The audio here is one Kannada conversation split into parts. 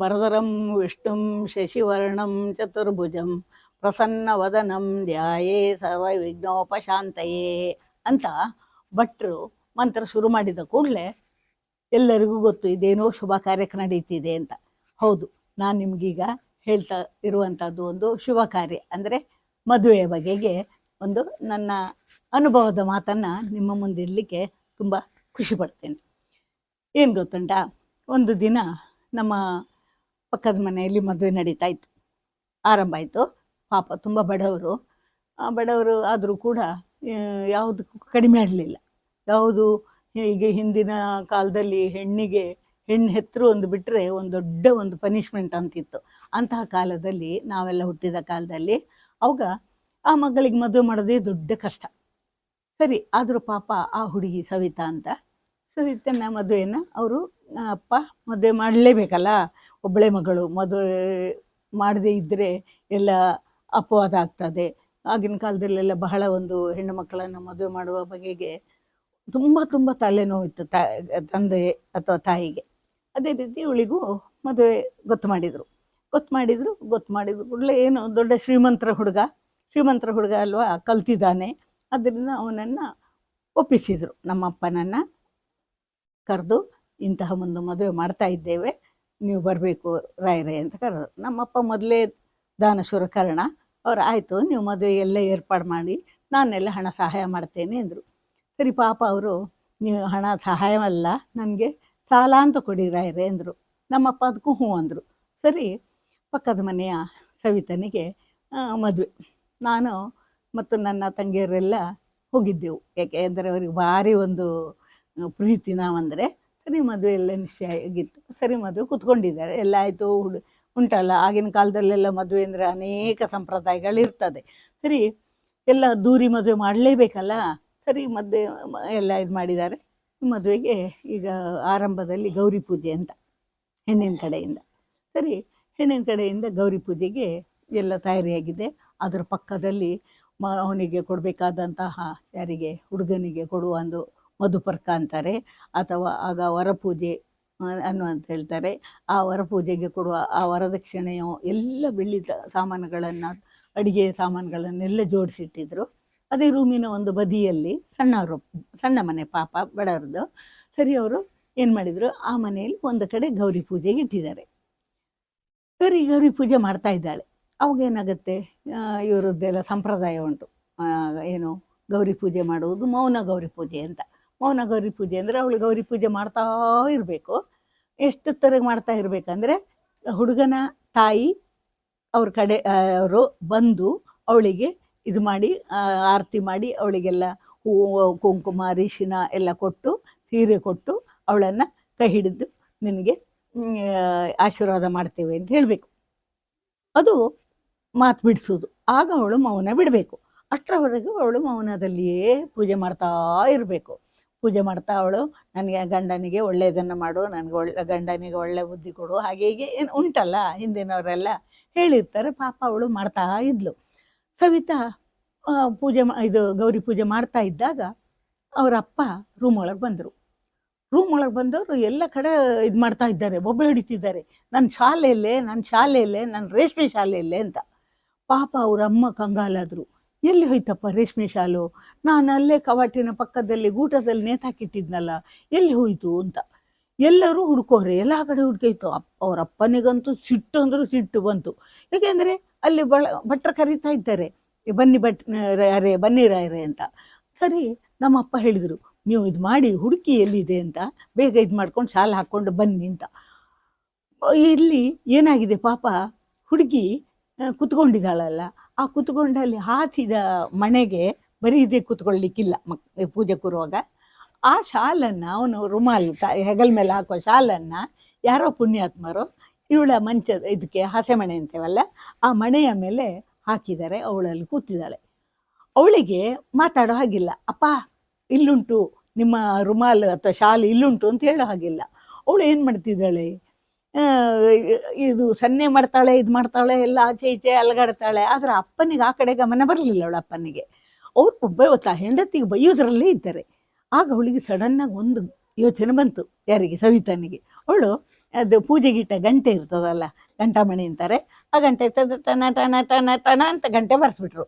ಬರದರಂ ವಿಷ್ಣುಂ ಶಶಿವರ್ಣಂ ಚತುರ್ಭುಜಂ ಪ್ರಸನ್ನವದನಂ ಧ್ಯಾಯೇ ಸರ್ವ ವಿಘ್ನೋಪಶಾಂತಯೇ ಅಂತ ಭಟ್ರು ಮಂತ್ರ ಶುರು ಮಾಡಿದ ಕೂಡಲೇ ಎಲ್ಲರಿಗೂ ಗೊತ್ತು ಇದೇನೋ ಶುಭ ಕಾರ್ಯಕ್ಕೆ ನಡೀತಿದೆ ಅಂತ. ಹೌದು, ನಾನು ನಿಮಗೀಗ ಹೇಳ್ತಾ ಇರುವಂಥದ್ದು ಒಂದು ಶುಭ ಕಾರ್ಯ ಅಂದರೆ ಮದುವೆಯ ಬಗೆಗೆ ಒಂದು ನನ್ನ ಅನುಭವದ ಮಾತನ್ನು ನಿಮ್ಮ ಮುಂದಿಡಲಿಕ್ಕೆ ತುಂಬ ಖುಷಿ ಪಡ್ತೇನೆ. ಏನು ಗೊತ್ತುಂಟಾ? ಒಂದು ದಿನ ನಮ್ಮ ಪಕ್ಕದ ಮನೆಯಲ್ಲಿ ಮದುವೆ ನಡೀತಾ ಇತ್ತು. ಆರಂಭ ಆಯಿತು. ಪಾಪ ತುಂಬ ಬಡವರು. ಆ ಬಡವರು ಆದರೂ ಕೂಡ ಯಾವುದಕ್ಕೂ ಕಡಿಮೆ ಆಗಲಿಲ್ಲ. ಯಾವುದು ಹೀಗೆ ಹಿಂದಿನ ಕಾಲದಲ್ಲಿ ಹೆಣ್ಣಿಗೆ, ಹೆಣ್ಣು ಹೆತ್ತರು ಒಂದು ಬಿಟ್ಟರೆ ಒಂದು ದೊಡ್ಡ ಒಂದು ಪನಿಷ್ಮೆಂಟ್ ಅಂತಿತ್ತು. ಅಂತಹ ಕಾಲದಲ್ಲಿ, ನಾವೆಲ್ಲ ಹುಟ್ಟಿದ ಕಾಲದಲ್ಲಿ, ಅವಾಗ ಆ ಮಗಳಿಗೆ ಮದುವೆ ಮಾಡೋದೇ ದೊಡ್ಡ ಕಷ್ಟ. ಸರಿ, ಆದರೂ ಪಾಪ ಆ ಹುಡುಗಿ ಸವಿತಾ ಅಂತ, ಸವಿತನ ಮದುವೆಯನ್ನು ಅವರು ಅಪ್ಪ ಮದುವೆ ಮಾಡಲೇಬೇಕಲ್ಲ? ಒಬ್ಬಳೆ ಮಗಳು ಮದುವೆ ಮಾಡದೇ ಇದ್ದರೆ ಎಲ್ಲ ಅಪವಾದ ಆಗ್ತದೆ. ಆಗಿನ ಕಾಲದಲ್ಲೆಲ್ಲ ಬಹಳ ಒಂದು ಹೆಣ್ಣು ಮಕ್ಕಳನ್ನು ಮದುವೆ ಮಾಡುವ ಬಗೆಗೆ ತುಂಬ ತುಂಬ ತಲೆನೋವಿತ್ತು ತ, ತಂದೆ ಅಥವಾ ತಾಯಿಗೆ. ಅದೇ ರೀತಿ ಇವಳಿಗೂ ಮದುವೆ ಗೊತ್ತು ಮಾಡಿದರು. ಗೊತ್ತು ಮಾಡಿದರು, ಗೊತ್ತು ಮಾಡಿದ್ರು ಕೂಡಲೇ ಏನು ದೊಡ್ಡ ಶ್ರೀಮಂತರ ಹುಡುಗ ಶ್ರೀಮಂತರ ಹುಡುಗ ಅಲ್ವಾ ಕಲ್ತಿದ್ದಾನೆ. ಅದರಿಂದ ಅವನನ್ನು ಒಪ್ಪಿಸಿದರು. ನಮ್ಮಪ್ಪನನ್ನು ಕರೆದು ಇಂತಹ ಒಂದು ಮದುವೆ ಮಾಡ್ತಾ ಇದ್ದೇವೆ. ನೀವು ಬರಬೇಕು ರಾಯರೇ ಅಂತ ಕರೆದ್ರು ನಮ್ಮಪ್ಪ ಮೊದಲೇ ದಾನಶೂರ ಕರ್ಣ. ಅವ್ರು ಆಯಿತು, ನೀವು ಮದುವೆ ಎಲ್ಲ ಏರ್ಪಾಡು ಮಾಡಿ, ನಾನೆಲ್ಲ ಹಣ ಸಹಾಯ ಮಾಡ್ತೇನೆ ಅಂದರು. ಸರಿ, ಪಾಪ ಅವರು, ನೀವು ಹಣ ಸಹಾಯವಲ್ಲ ನನಗೆ ಸಾಲ ಅಂತ ಕೊಡಿ ರಾಯರೇ ಅಂದರು. ನಮ್ಮಪ್ಪ ಅದಕ್ಕೂ ಹ್ಞೂ ಅಂದರು. ಸರಿ, ಪಕ್ಕದ ಮನೆಯ ಸವಿತನಿಗೆ ಮದುವೆ. ನಾನು ಮತ್ತು ನನ್ನ ತಂಗಿಯರೆಲ್ಲ ಹೋಗಿದ್ದೆವು. ಯಾಕೆ ಅಂದರೆ ಅವರಿಗೆ ಭಾರಿ ಒಂದು ಪ್ರೀತಿ ನಾವಂದರೆ ಸರಿ ಮದುವೆ ಎಲ್ಲ ನಿಶ್ಚಯ ಆಗಿತ್ತು. ಸರಿ ಮದುವೆ ಕೂತ್ಕೊಂಡಿದ್ದಾರೆ. ಎಲ್ಲ ಆಯಿತು, ಹುಡು, ಉಂಟಲ್ಲ? ಆಗಿನ ಕಾಲದಲ್ಲೆಲ್ಲ ಮದುವೆ ಅಂದರೆ ಅನೇಕ ಸಂಪ್ರದಾಯಗಳಿರ್ತದೆ ಸರಿ, ಎಲ್ಲ ದೂರಿ ಮದುವೆ ಮಾಡಲೇಬೇಕಲ್ಲ? ಸರಿ, ಮದುವೆ ಎಲ್ಲ ಇದು ಮಾಡಿದ್ದಾರೆ. ಮದುವೆಗೆ ಈಗ ಆರಂಭದಲ್ಲಿ ಗೌರಿ ಪೂಜೆ ಅಂತ, ಹೆಣ್ಣಿನ ಕಡೆಯಿಂದ. ಸರಿ, ಹೆಣ್ಣಿನ ಕಡೆಯಿಂದ ಗೌರಿ ಪೂಜೆಗೆ ಎಲ್ಲ ತಯಾರಿಯಾಗಿದೆ. ಅದರ ಪಕ್ಕದಲ್ಲಿ ಮ, ಅವನಿಗೆ ಕೊಡಬೇಕಾದಂತಹ ಯಾರಿಗೆ? ಹುಡುಗನಿಗೆ ಕೊಡುವ ಒಂದು ಮಧುಪರ್ಕ ಅಂತಾರೆ. ಅಥವಾ ಆಗ ವರಪೂಜೆ ಅನ್ನುವಂತ ಹೇಳ್ತಾರೆ. ಆ ವರಪೂಜೆಗೆ ಕೊಡುವ ಆ ವರದಕ್ಷಿಣೆಯು ಎಲ್ಲ ಬೆಳ್ಳಿ ಸಾಮಾನುಗಳನ್ನು, ಅಡಿಗೆ ಸಾಮಾನುಗಳನ್ನೆಲ್ಲ ಜೋಡಿಸಿಟ್ಟಿದ್ರು. ಅದೇ ರೂಮಿನ ಒಂದು ಬದಿಯಲ್ಲಿ ಸಣ್ಣವರು ಸಣ್ಣ ಮನೆ ಪಾಪ ಬಡವ್ರದ್ದು. ಸರಿ, ಅವರು ಏನು ಮಾಡಿದರು? ಆ ಮನೆಯಲ್ಲಿ ಒಂದು ಕಡೆ ಗೌರಿ ಪೂಜೆಗೆ ಇಟ್ಟಿದ್ದಾರೆ. ಸರಿ, ಗೌರಿ ಪೂಜೆ ಮಾಡ್ತಾ ಇದ್ದಾಳೆ. ಅವಾಗ ಏನಾಗುತ್ತೆ? ಇವರದ್ದೆಲ್ಲ ಸಂಪ್ರದಾಯ ಉಂಟು. ಏನು ಗೌರಿ ಪೂಜೆ ಮಾಡುವುದು ಮೌನ ಗೌರಿ ಪೂಜೆ ಅಂತ. ಮೌನ ಗೌರಿ ಪೂಜೆ. ಅಂದರೆ ಅವಳು ಗೌರಿ ಪೂಜೆ ಮಾಡ್ತಾ ಇರಬೇಕು. ಎಷ್ಟು ಥರ ಮಾಡ್ತಾ ಇರಬೇಕಂದ್ರೆ, ಹುಡುಗನ ತಾಯಿ ಅವ್ರ ಕಡೆ ಅವರು ಬಂದು ಅವಳಿಗೆ ಇದು ಮಾಡಿ ಆರತಿ ಮಾಡಿ, ಅವಳಿಗೆಲ್ಲ ಹೂ, ಕುಂಕುಮ, ಅರಿಶಿನ ಎಲ್ಲ ಕೊಟ್ಟು, ಸೀರೆ ಕೊಟ್ಟು ಅವಳನ್ನು ಕೈ ಹಿಡಿದು ನಿನಗೆ ಆಶೀರ್ವಾದ ಮಾಡ್ತೇವೆ ಅಂತ ಹೇಳಬೇಕು. ಅದು ಮಾತು ಬಿಡಿಸೋದು. ಆಗ ಅವಳು ಮೌನ ಬಿಡಬೇಕು. ಅಷ್ಟರವರೆಗೂ ಅವಳು ಮೌನದಲ್ಲಿಯೇ ಪೂಜೆ ಮಾಡ್ತಾ ಇರಬೇಕು. ಪೂಜೆ ಮಾಡ್ತಾ ಅವಳು. ನನಗೆ ಗಂಡನಿಗೆ ಒಳ್ಳೆಯದನ್ನು ಮಾಡು, ನನಗೆ ಒಳ್ಳೆ ಗಂಡನಿಗೆ ಒಳ್ಳೆ ಬುದ್ಧಿ ಕೊಡು. ಹಾಗೆ ಹೀಗೆ ಏನು ಉಂಟಲ್ಲ ಹಿಂದಿನವರೆಲ್ಲ ಹೇಳಿರ್ತಾರೆ. ಪಾಪ ಅವಳು ಮಾಡ್ತಾ ಇದ್ಲು. ಸವಿತಾ ಪೂಜೆ ಇದು ಗೌರಿ ಪೂಜೆ ಮಾಡ್ತಾ ಇದ್ದಾಗ ಅವರ ಅಪ್ಪ ರೂಮ್ ಒಳಗೆ ಬಂದರು. ರೂಮ್ ಒಳಗೆ ಬಂದವರು ಎಲ್ಲ ಕಡೆ ಇದು ಮಾಡ್ತಾ ಇದ್ದಾರೆ. ಬೊಬ್ಬೆ ಹಿಡಿತಿದ್ದಾರೆ. ನನ್ನ ಶಾಲೆಯಲ್ಲೇ ನನ್ನ ಶಾಲೆಯಲ್ಲೇ ನನ್ನ ರೇಷ್ಮೆ ಶಾಲೆಯಲ್ಲೇ ಅಂತ. ಪಾಪ ಅವ್ರ ಅಮ್ಮ ಕಂಗಾಲಾದರು. ಎಲ್ಲಿ ಹೋಯ್ತಪ್ಪ ರೇಷ್ಮೆ ಶಾಲು? ನಾನು ಅಲ್ಲೇ ಕವಾಟಿನ ಪಕ್ಕದಲ್ಲಿ ಗೂಟದಲ್ಲಿ ನೇತಾಕಿಟ್ಟಿದ್ನಲ್ಲ ಎಲ್ಲಿ ಹೋಯ್ತು ಅಂತ. ಎಲ್ಲರೂ ಹುಡ್ಕೋರೆ ಎಲ್ಲ ಕಡೆ ಹುಡ್ಕೈತು ಅಪ್ಪ ಅವ್ರ ಅಪ್ಪನಿಗಂತೂ ಸಿಟ್ಟು ಅಂದರೂ ಸಿಟ್ಟು ಬಂತು. ಯಾಕೆಂದರೆ ಅಲ್ಲಿ ಬಳ ಭಟ್ರ ಕರೀತಾ ಇದ್ದಾರೆ. "ಏ, ಬನ್ನಿ ಭಟ್ ಅರೇ ಬನ್ನಿ ರಾಯರೇ ಅಂತ. ಸರಿ ನಮ್ಮ ಅಪ್ಪ ಹೇಳಿದರು ನೀವು ಇದು ಮಾಡಿ ಹುಡುಕಿ ಎಲ್ಲಿದೆ ಅಂತ? ಬೇಗ ಇದು ಮಾಡ್ಕೊಂಡು ಶಾಲೆ ಹಾಕ್ಕೊಂಡು ಬನ್ನಿ ಅಂತ. ಇಲ್ಲಿ ಏನಾಗಿದೆ ಪಾಪ? ಹುಡುಗಿ ಕುತ್ಕೊಂಡಿದ್ದಾಳಲ್ಲ. ಆ ಕುತ್ಕೊಂಡಲ್ಲಿ ಹಾಸಿದ ಮಣೆಗೆ ಬರೀ ಇದೇ ಕುತ್ಕೊಳ್ಳಿಕ್ಕಿಲ್ಲ ಮಕ್, ಪೂಜೆ ಕೂರುವಾಗ ಆ ಶಾಲನ್ನು ಅವನು ರುಮಾಲ್ ಹೆಗಲ್ ಮೇಲೆ ಹಾಕೋ ಶಾಲನ್ನು ಯಾರೋ ಪುಣ್ಯಾತ್ಮರು ಇವಳ ಮಂಚದ ಇದಕ್ಕೆ ಹಾಸೆ ಮಣೆ ಅಂತೇವಲ್ಲ, ಆ ಮಣೆಯ ಮೇಲೆ ಹಾಕಿದ್ದಾರೆ, ಅವಳಲ್ಲಿ ಕೂತಿದ್ದಾಳೆ. ಅವಳಿಗೆ ಮಾತಾಡೋ ಹಾಗಿಲ್ಲ, ಅಪ್ಪ, ಇಲ್ಲುಂಟು, ನಿಮ್ಮ ರುಮಾಲ್ ಅಥವಾ ಶಾಲು ಇಲ್ಲುಂಟು ಅಂತ ಹೇಳೋ ಹಾಗಿಲ್ಲ. ಅವಳು ಏನು ಮಾಡ್ತಿದ್ದಾಳೆ? ಇದು ಸನ್ನೆ ಮಾಡ್ತಾಳೆ, ಇದು ಮಾಡ್ತಾಳೆ, ಎಲ್ಲ ಆಚೆ ಈಚೆ ಅಲ್ಗಾಡ್ತಾಳೆ. ಆದರೆ ಅಪ್ಪನಿಗೆ ಆ ಕಡೆ ಗಮನ ಬರಲಿಲ್ಲ ಅವಳ ಅಪ್ಪನಿಗೆ. ಅವ್ರು ಒಬ್ಬ ಹೆಂಡತಿಗೆ ಬೈಯೋದ್ರಲ್ಲೇ ಇದ್ದಾರೆ. ಆಗ ಅವಳಿಗೆ ಸಡನ್ನಾಗಿ ಒಂದು ಯೋಚನೆ ಬಂತು ಯಾರಿಗೆ? ಸವಿತಾನಿಗೆ. ಅವಳು ಅದು ಪೂಜೆಗಿಟ್ಟ ಗಂಟೆ ಇರ್ತದಲ್ಲ ಗಂಟಾಮಣಿ ಅಂತಾರೆ. ಆ ಗಂಟೆ ಟನ ಟನ ಟನ ಟನ ಅಂತ ಗಂಟೆ ಬಾರಿಸ್ಬಿಟ್ರು.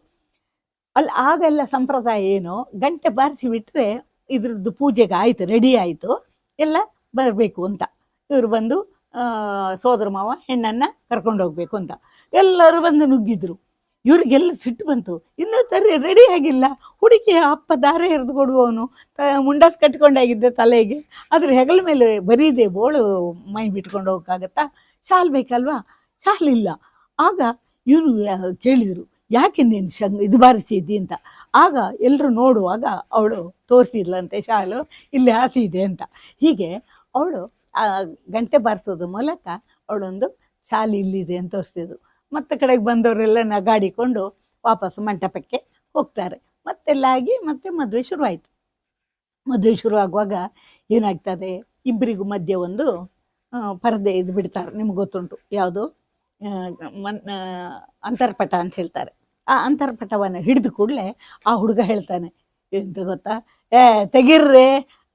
ಅಲ್ಲಿ ಆಗೆಲ್ಲ ಸಂಪ್ರದಾಯ ಏನು? ಗಂಟೆ ಬಾರಿಸಿ ಬಿಟ್ರೆ ಇದ್ರದ್ದು ಪೂಜೆಗೆ ಆಯಿತು ರೆಡಿ ಆಯಿತು. ಎಲ್ಲ ಬರಬೇಕು ಅಂತ. ಇವರು ಬಂದು ಸೋದರ ಮಾವ ಹೆಣ್ಣನ್ನ ಕರ್ಕೊಂಡು ಹೋಗ್ಬೇಕು ಅಂತ. ಎಲ್ಲರೂ ಬಂದು ನುಗ್ಗಿದ್ರು. ಇವ್ರಿಗೆಲ್ಲ ಸಿಟ್ಟು ಬಂತು. ಇನ್ನೂ ಸರಿ ರೆಡಿ ಆಗಿಲ್ಲ. ಹುಡುಕಿ ಅಪ್ಪ ದಾರೆ ಎರೆದು ಕೊಡುವವನು ಮುಂಡಾಸ್ ಕಟ್ಕೊಂಡಾಗಿದ್ದೆ ತಲೆಗೆ. ಅದ್ರ ಹೆಗಲ ಮೇಲೆ ಬರೀದೆ ಬೋಳು ಮೈ ಬಿಟ್ಕೊಂಡು ಹೋಗೋಕ್ಕಾಗತ್ತಾ? ಶಾಲ್ ಬೇಕಲ್ವಾ? ಶಾಲ್ ಇಲ್ಲ. ಆಗ ಇವರು ಕೇಳಿದರು, ಯಾಕೆ ನೀನು ಶಂಗ್, ಇದು ಬಾರಿಸಿದ್ದಿ ಅಂತ. ಆಗ ಎಲ್ಲರೂ ನೋಡುವಾಗ ಅವಳು ತೋರಿಸಿದ್ಲಂತೆ ಶಾಲು, ಇಲ್ಲಿ ಹಾಸಿ ಇದೆ ಅಂತ. ಹೀಗೆ ಅವಳು ಗಂಟೆ ಬಾರಿಸೋದ್ರ ಮೂಲಕ ಅವಳೊಂದು ಶಾಲೆ ಇಲ್ಲಿದೆ ಅಂತ ತೋರಿಸಿದ್ರು. ಮತ್ತೆ ಕಡೆಗೆ ಬಂದವರೆಲ್ಲ ನಗಾಡಿಕೊಂಡು ವಾಪಸ್ ಮಂಟಪಕ್ಕೆ ಹೋಗ್ತಾರೆ. ಮತ್ತೆಲ್ಲಾಗಿ ಮತ್ತೆ ಮದುವೆ ಶುರುವಾಯಿತು. ಮದುವೆ ಶುರುವಾಗುವಾಗ ಏನಾಗ್ತದೆ? ಇಬ್ಬರಿಗೂ ಮಧ್ಯೆ ಒಂದು ಪರದೆ ಇದು ಬಿಡ್ತಾರೆ. ನಿಮ್ಗೆ ಗೊತ್ತುಂಟು. ಯಾವುದು? ಮನ್ ಆ, ಅಂತರ್ಪಟ ಅಂತ ಹೇಳ್ತಾರೆ. ಆ ಅಂತರ್ಪಟವನ್ನು ಹಿಡಿದು ಕೂಡಲೇ ಆ ಹುಡುಗ ಹೇಳ್ತಾನೆ ಎಂತ ಗೊತ್ತಾ? ಏ ತೆಗಿರ್ರೆ.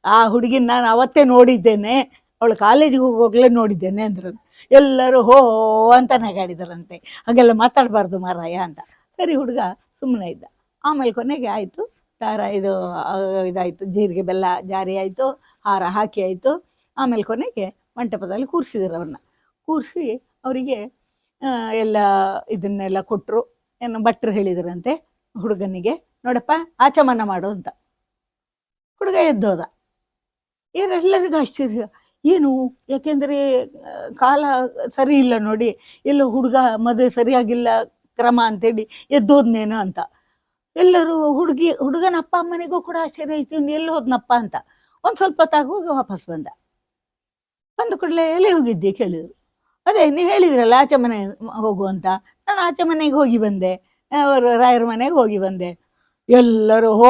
ಆ ಹುಡುಗಿನ ನಾನು ಅವತ್ತೇ ನೋಡಿದ್ದೇನೆ. ಅವಳು ಕಾಲೇಜಿಗೆ ಹೋಗುವಾಗಲೇ ನೋಡಿದ್ದೇನೆ ಅಂದ್ರು ಎಲ್ಲರೂ ಹೋ ಅಂತ ನಗಾಡಿದರಂತೆ. ಹಾಗೆಲ್ಲ ಮಾತಾಡಬಾರ್ದು ಮಾರಾಯ ಅಂತ. ಸರಿ ಹುಡುಗ ಸುಮ್ಮನೆ ಇದ್ದ. ಆಮೇಲೆ ಕೊನೆಗೆ ಆಯಿತು. ಖಾರ ಇದು ಇದಾಯಿತು. ಜೀರಿಗೆ ಬೆಲ್ಲ ಜಾರಿ ಆಯಿತು. ಹಾರ ಹಾಕಿ ಆಯಿತು. ಆಮೇಲೆ ಕೊನೆಗೆ ಮಂಟಪದಲ್ಲಿ ಕೂರಿಸಿದ್ರು ಅವ್ರನ್ನ. ಕೂರಿಸಿ ಅವರಿಗೆ ಎಲ್ಲ ಇದನ್ನೆಲ್ಲ ಕೊಟ್ಟರು ಏನು ಭಟ್ರು ಹೇಳಿದ್ರಂತೆ ಹುಡುಗನಿಗೆ. ನೋಡಪ್ಪ, ಆಚಮನ ಮಾಡು ಅಂತ. ಹುಡುಗ ಎದ್ದೋದ. ಇವರೆಲ್ಲರಿಗೂ ಆಶ್ಚರ್ಯ? ಏನು? ಯಾಕೆಂದರೆ ಕಾಲ ಸರಿ ಇಲ್ಲ ನೋಡಿ. ಎಲ್ಲೋ ಹುಡುಗ ಮದುವೆ ಸರಿಯಾಗಿಲ್ಲ, ಕ್ರಮ ಅಂತೇಳಿ ಎದ್ದೋದ್ನೇನೋ ಅಂತ. ಎಲ್ಲರೂ ಹುಡುಗಿ, ಹುಡುಗನ ಅಪ್ಪ ಅಮ್ಮನಿಗೂ ಕೂಡ ಆಶ್ಚರ್ಯ ಆಯ್ತು, ಇವ್ನು ಎಲ್ಲಿ ಹೋದ್ನಪ್ಪ ಅಂತ. ಒಂದು ಸ್ವಲ್ಪ ಹೊತ್ತಾಗುವಾಗ ವಾಪಸ್ ಬಂದ. ಬಂದ ಕೂಡಲೇ ಎಲ್ಲಿ ಹೋಗಿದ್ದೆ ಕೇಳಿದ್ರು. ಅದೇ, ನೀವು ಹೇಳಿದ್ರಲ್ಲ ಆಚೆ ಮನೆ ಹೋಗು ಅಂತ. ನಾನು ಆಚೆ ಮನೆಗೆ ಹೋಗಿ ಬಂದೆ. ಅವರು ರಾಯರ ಮನೆಗೆ ಹೋಗಿ ಬಂದೆ. ಎಲ್ಲರೂ ಹೋ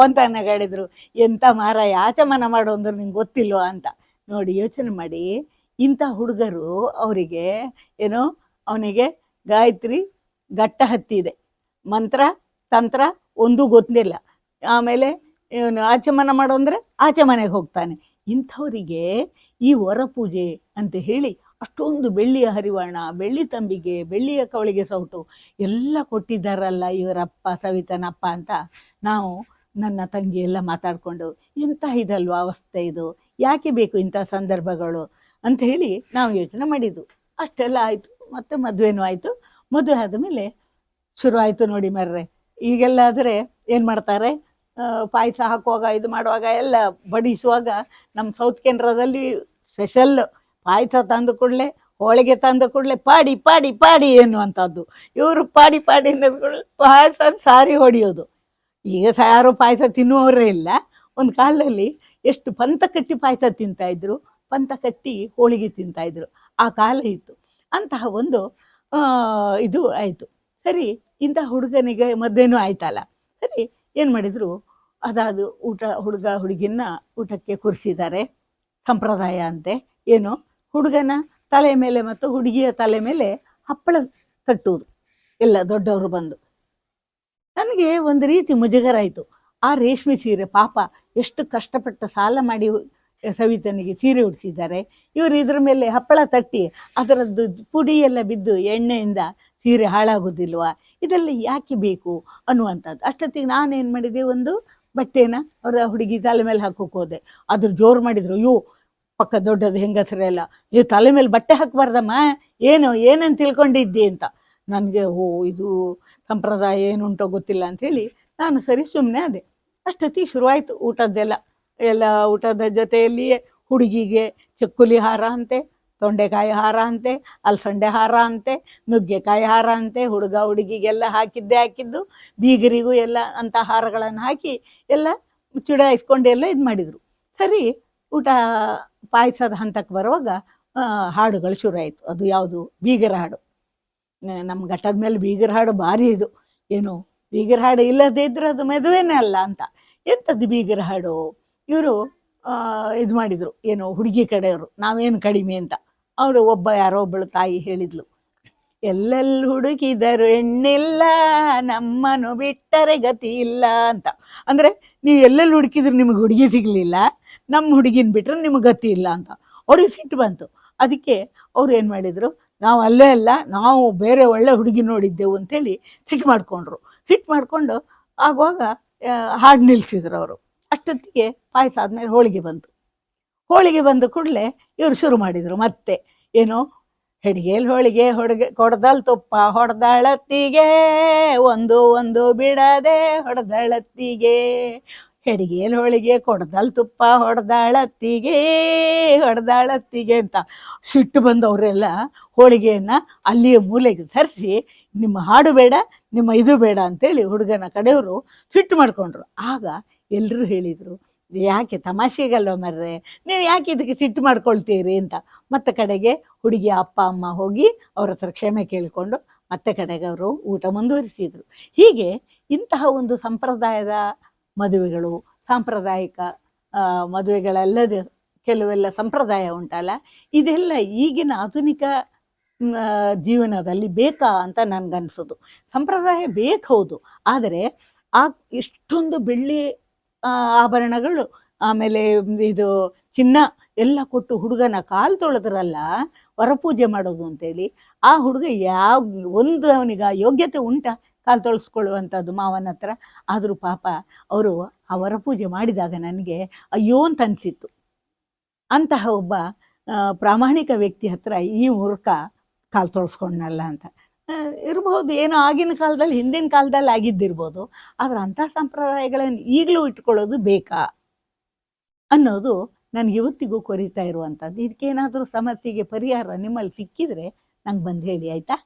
ಅಂತ ನಗಾಡಿದ್ರು ಎಂತ ಮಾರಾಯ, ಆಚಮನ ಮಾಡು ಅಂದ್ರೆ ನಿಂಗೆ ಗೊತ್ತಿಲ್ವಾ ಅಂತ. ನೋಡಿ ಯೋಚನೆ ಮಾಡಿ. ಇಂಥ ಹುಡುಗರು ಅವರಿಗೆ ಏನೋ ಅವನಿಗೆ ಗಾಯತ್ರಿ ಗಟ್ಟ ಹತ್ತಿದೆ ಮಂತ್ರ, ತಂತ್ರ ಒಂದೂ ಗೊತ್ತಿಲ್ಲ. ಆಮೇಲೆ ಇವನು ಆಚಮನ ಮಾಡು ಅಂದರೆ ಆಚೆ ಮನೆಗೆ ಹೋಗ್ತಾನೆ. ಇಂಥವರಿಗೆ ಈ ವರ ಪೂಜೆ ಅಂತ ಹೇಳಿ ಅಷ್ಟೊಂದು ಬೆಳ್ಳಿಯ ಹರಿವಾಣ ಬೆಳ್ಳಿ ತಂಬಿಗೆ, ಬೆಳ್ಳಿಯ ಕವಳಿಗೆ ಸೌಟು ಎಲ್ಲ ಕೊಟ್ಟಿದ್ದಾರಲ್ಲ ಇವರಪ್ಪ, ಸವಿತನಪ್ಪ ಅಂತ ನಾವು ನನ್ನ ತಂಗಿ ಎಲ್ಲ ಮಾತಾಡಿಕೊಂಡು ಇಂಥ ಇದಲ್ವಾ ಅವಸ್ಥೆ ಇದು? ಯಾಕೆ ಬೇಕು ಇಂಥ ಸಂದರ್ಭಗಳು ಅಂತ ಹೇಳಿ ನಾವು ಯೋಚನೆ ಮಾಡಿದ್ದು. ಅಷ್ಟೆಲ್ಲ ಆಯಿತು. ಮತ್ತೆ ಮದುವೆನೂ ಆಯಿತು. ಮದುವೆ ಆದಮೇಲೆ ಶುರುವಾಯಿತು ನೋಡಿ ಮರ್ರೆ. ಈಗೆಲ್ಲ ಆದರೆ ಏನು ಮಾಡ್ತಾರೆ? ಪಾಯಸ ಹಾಕುವಾಗ, ಇದು ಮಾಡುವಾಗ ಎಲ್ಲ ಬಡಿಸುವಾಗ ನಮ್ಮ ಸೌತ್ ಕೇಂದ್ರದಲ್ಲಿ ಸ್ಪೆಷಲ್ ಪಾಯಸ ತಂದು ಕೂಡಲೇ, ಹೋಳಿಗೆ ತಂದು ಕೂಡಲೇ ಪಾಡಿ ಪಾಡಿ ಪಾಡಿ ಎನ್ನುವಂಥದ್ದು. ಇವರು ಪಾಡಿ ಪಾಡಿ ಅನ್ನೋದು ಕೂಡಲೇ ಪಾಯಸ ಸಾರಿ ಹೊಡೆಯೋದು. ಈಗ ಯಾರು ಪಾಯಸ ತಿನ್ನುವವರೇ ಇಲ್ಲ. ಒಂದು ಕಾಲದಲ್ಲಿ ಎಷ್ಟು ಪಂತ ಕಟ್ಟಿ ಪಾಯಸ ತಿಂತಾಯಿದ್ರು ಪಂತ ಕಟ್ಟಿ ಹೋಳಿಗೆ ತಿಂತಾಯಿದ್ರು ಆ ಕಾಲ ಇತ್ತು. ಅಂತಹ ಒಂದು ಇದು ಆಯಿತು. ಸರಿ, ಇಂಥ ಹುಡುಗನಿಗೆ ಮದುವೆನೂ ಆಯ್ತಲ್ಲ. ಸರಿ, ಏನು ಮಾಡಿದರು? ಅದಾದ ಊಟ, ಹುಡುಗ ಹುಡುಗಿನ ಊಟಕ್ಕೆ ಕೂರಿಸಿದ್ದಾರೆ. ಸಂಪ್ರದಾಯ ಅಂತೆ. ಏನು? ಹುಡುಗನ ತಲೆ ಮೇಲೆ ಮತ್ತು ಹುಡುಗಿಯ ತಲೆ ಮೇಲೆ ಹಪ್ಪಳ ತಟ್ಟುವುದು ಎಲ್ಲ ದೊಡ್ಡವರು ಬಂದು. ನನಗೆ ಒಂದು ರೀತಿ ಮುಜುಗರ ಆಯಿತು ಆ ರೇಷ್ಮೆ ಸೀರೆ ಪಾಪ ಎಷ್ಟು ಕಷ್ಟಪಟ್ಟು ಸಾಲ ಮಾಡಿ ಸವಿತನಿಗೆ ಸೀರೆ ಉಡಿಸಿದ್ದಾರೆ. ಇವರು ಇದ್ರ ಮೇಲೆ ಹಪ್ಪಳ ತಟ್ಟಿ, ಅದರದ್ದು ಪುಡಿ ಎಲ್ಲ ಬಿದ್ದು ಎಣ್ಣೆಯಿಂದ ಸೀರೆ ಹಾಳಾಗೋದಿಲ್ವಾ? ಇದೆಲ್ಲ ಯಾಕೆ ಬೇಕು ಅನ್ನುವಂಥದ್ದು. ಅಷ್ಟೊತ್ತಿಗೆ ನಾನೇನು ಮಾಡಿದೆ, ಒಂದು ಬಟ್ಟೆನ ಅವರ ಹುಡುಗಿ ತಲೆ ಮೇಲೆ ಹಾಕೋಕೆ ಹೋದೆ. ಅದ್ರ ಜೋರು ಮಾಡಿದ್ರು, ಅಯ್ಯೋ, ಪಕ್ಕ ದೊಡ್ಡದು ಹೆಂಗಸರೆಲ್ಲ ನೀವು ತಲೆ ಮೇಲೆ ಬಟ್ಟೆ ಹಾಕಬಾರ್ದಮ್ಮ, ಏನು ಏನಂತ ತಿಳ್ಕೊಂಡಿದ್ದಿ? ಅಂತ. ನನಗೆ, ಓ, ಇದು ಸಂಪ್ರದಾಯ ಏನುಂಟೋ ಗೊತ್ತಿಲ್ಲ ಅಂಥೇಳಿ ನಾನು ಸರಿ ಸುಮ್ಮನೆ ಅದೇ ಅಷ್ಟೊತ್ತಿಗೆ ಶುರುವಾಯಿತು ಊಟದ್ದೆಲ್ಲ. ಎಲ್ಲ ಊಟದ ಜೊತೆಯಲ್ಲಿಯೇ ಹುಡುಗಿಗೆ ಚಕ್ಕುಲಿ ಹಾರ ಅಂತೆ, ತೊಂಡೆಕಾಯಿ ಹಾರ ಅಂತೆ, ಅಲಸಂಡೆ ಹಾರ ಅಂತೆ, ನುಗ್ಗೆಕಾಯಿ ಹಾರ ಅಂತೆ, ಹುಡುಗ ಹುಡುಗಿಗೆಲ್ಲ ಹಾಕಿದ್ದೇ ಹಾಕಿದ್ದು, ಬೀಗರಿಗೂ ಎಲ್ಲ ಅಂಥ ಹಾರಗಳನ್ನು ಹಾಕಿ ಎಲ್ಲ ಚುಡಾಯಿಸ್ಕೊಂಡು ಎಲ್ಲ ಇದು ಮಾಡಿದರು. ಸರಿ, ಊಟ ಪಾಯಸದ ಹಂತಕ್ಕೆ ಬರುವಾಗ ಹಾಡುಗಳು ಹಾಡುಗಳು ಶುರುವಾಯಿತು. ಅದು ಯಾವುದು? ಬೀಗರ ಹಾಡು. ನಮ್ಮ ಘಟ್ಟದ ಮೇಲೆ ಬೀಗರ ಹಾಡು ಭಾರಿ ಇದು. ಏನು? ಬೀಗರ ಹಾಡು ಇಲ್ಲದೇ ಇದ್ರೆ ಅದು ಮದುವೆನೇ ಅಲ್ಲ ಅಂತ. ಎಂಥದ್ದು ಬೀಗರ ಹಾಡು? ಇವರು ಇದು ಮಾಡಿದರು. ಏನು, ಹುಡುಗಿ ಕಡೆಯವರು, ನಾವೇನು ಕಡಿಮೆ ಅಂತ. ಅವರು ಒಬ್ಬ ಯಾರೋ ಒಬ್ಬಳು ತಾಯಿ ಹೇಳಿದ್ಲು. ಎಲ್ಲೆಲ್ಲಿ ಹುಡುಕಿದರು ಹೆಣ್ಣಿಲ್ಲ, ನಮ್ಮನ್ನು ಬಿಟ್ಟರೆ ಗತಿ ಇಲ್ಲ ಅಂತ. ಅಂದರೆ, ನೀವು ಎಲ್ಲೆಲ್ಲಿ ಹುಡುಕಿದ್ರು ನಿಮಗೆ ಹುಡುಗಿ ಸಿಗಲಿಲ್ಲ ನಮ್ಮ ಹುಡುಗಿನ ಬಿಟ್ಟರೆ ನಿಮಗೆ ಗತಿ ಇಲ್ಲ ಅಂತ. ಅವ್ರಿಗೆ ಸಿಟ್ಟು ಬಂತು. ಅದಕ್ಕೆ ಅವ್ರು ಏನು ಮಾಡಿದರು, ನಾವು ಅಲ್ಲೇ ಅಲ್ಲ, ನಾವು ಬೇರೆ ಒಳ್ಳೆ ಹುಡುಗಿ ನೋಡಿದ್ದೆವು ಅಂತೇಳಿ ಸಿಟ್ಟು ಮಾಡಿಕೊಂಡ್ರು. ಸಿಟ್ಟು ಮಾಡಿಕೊಂಡು ಆಗುವಾಗ ಹಾಡು ನಿಲ್ಲಿಸಿದ್ರು ಅವರು. ಅಷ್ಟೊತ್ತಿಗೆ ಪಾಯಸ ಆದಮೇಲೆ ಹೋಳಿಗೆ ಬಂತು. ಹೋಳಿಗೆ ಬಂದ ಕೂಡಲೇ ಇವರು ಶುರು ಮಾಡಿದರು ಮತ್ತೆ. ಏನು ಹೆಡಿಗೆಯಲ್ಲಿ ಹೋಳಿಗೆ ಹೊಡೆಗೆ ಕೊಡ್ದಲ್ ತುಪ್ಪ ಹೊಡೆದಳತ್ತಿಗೆ, ಒಂದು ಒಂದು ಬಿಡದೆ ಹೊಡೆದಳತ್ತಿಗೆ. ಹೆಡಿಗೆಯಲ್ಲಿ ಹೋಳಿಗೆ ಕೊಡ್ದಲ್ ತುಪ್ಪ ಹೊಡೆದಾಳತ್ತಿಗೆ ಹೊಡೆದಾಳತ್ತಿಗೆ ಅಂತ. ಸಿಟ್ಟು ಬಂದವರೆಲ್ಲ ಹೋಳಿಗೆಯನ್ನು ಅಲ್ಲಿಯ ಮೂಲೆಗೆ ಸರಿಸಿ ನಿಮ್ಮ ಹಾಡು ಬೇಡ ನಿಮ್ಮ ಇದು ಬೇಡ ಅಂತೇಳಿ ಹುಡುಗನ ಕಡೆಯವರು ಸಿಟ್ಟು ಮಾಡಿಕೊಂಡ್ರು. ಆಗ ಎಲ್ಲರೂ ಹೇಳಿದರು ಯಾಕೆ ತಮಾಷೆಗಲ್ವ ಮರ್ರೆ? ನೀವು ಯಾಕೆ ಇದಕ್ಕೆ ಸಿಟ್ಟು ಮಾಡ್ಕೊಳ್ತೀರಿ? ಅಂತ. ಮತ್ತೆ ಕಡೆಗೆ ಹುಡುಗಿಯ ಅಪ್ಪ, ಅಮ್ಮ ಹೋಗಿ ಅವ್ರ ಹತ್ರ ಕ್ಷಮೆ ಕೇಳಿಕೊಂಡು ಮತ್ತೆ ಕಡೆಗೆ ಅವರು ಊಟ ಮುಂದುವರಿಸಿದರು. ಹೀಗೆ ಇಂತಹ ಒಂದು ಸಂಪ್ರದಾಯದ ಮದುವೆಗಳು, ಸಾಂಪ್ರದಾಯಿಕ ಮದುವೆಗಳಲ್ಲದೆ ಕೆಲವೆಲ್ಲ ಸಂಪ್ರದಾಯ ಉಂಟಲ್ಲ, ಇದೆಲ್ಲ ಈಗಿನ ಆಧುನಿಕ ಜೀವನದಲ್ಲಿ ಬೇಕಾ ಅಂತ ನನಗನ್ಸೋದು. ಸಂಪ್ರದಾಯ ಬೇಕು ಹೌದು. ಆದರೆ ಆ ಇಷ್ಟೊಂದು ಬೆಳ್ಳಿ ಆಭರಣಗಳು, ಆಮೇಲೆ ಇದು ಚಿನ್ನ ಎಲ್ಲ ಕೊಟ್ಟು ಹುಡುಗನ ಕಾಲು ತೊಳೆದ್ರಲ್ಲ, ವರಪೂಜೆ ಮಾಡೋದು ಅಂತೇಳಿ, ಆ ಹುಡುಗ ಯಾವ ಒಂದು ಅವನಿಗೆ ಯೋಗ್ಯತೆ ಉಂಟಾ ಕಾಲು ತೊಳೆಸ್ಕೊಳ್ಳುವಂಥದ್ದು ಮಾವನ ಹತ್ರ. ಆದರೂ ಪಾಪ ಅವರು ಆ ವರಪೂಜೆ ಮಾಡಿದಾಗ ನನಗೆ ಅಯ್ಯೋ ಅಂತ ಅನಿಸಿತ್ತು. ಅಂತಹ ಒಬ್ಬ ಪ್ರಾಮಾಣಿಕ ವ್ಯಕ್ತಿ ಹತ್ರ ಈ ಮೂರ್ಖ ಕಾಲು ತೋರಿಸ್ಕೊಂಡಲ್ಲ ಅಂತ. ಇರ್ಬೋದು, ಏನೋ ಆಗಿನ ಕಾಲದಲ್ಲಿ, ಹಿಂದಿನ ಕಾಲದಲ್ಲಿ ಆಗಿದ್ದಿರ್ಬೋದು, ಆದರೆ ಅಂಥ ಸಂಪ್ರದಾಯಗಳನ್ನು ಈಗಲೂ ಇಟ್ಕೊಳ್ಳೋದು ಬೇಕಾ? ಅನ್ನೋದು ನನಗೆ ಇವತ್ತಿಗೂ ಕೊರಿತಾ ಇರುವಂಥದ್ದು. ಇದಕ್ಕೇನಾದರೂ ಸಮಸ್ಯೆಗೆ ಪರಿಹಾರ ನಿಮ್ಮಲ್ಲಿ ಸಿಕ್ಕಿದ್ರೆ ನಂಗೆ ಬಂದು ಹೇಳಿ, ಆಯಿತಾ?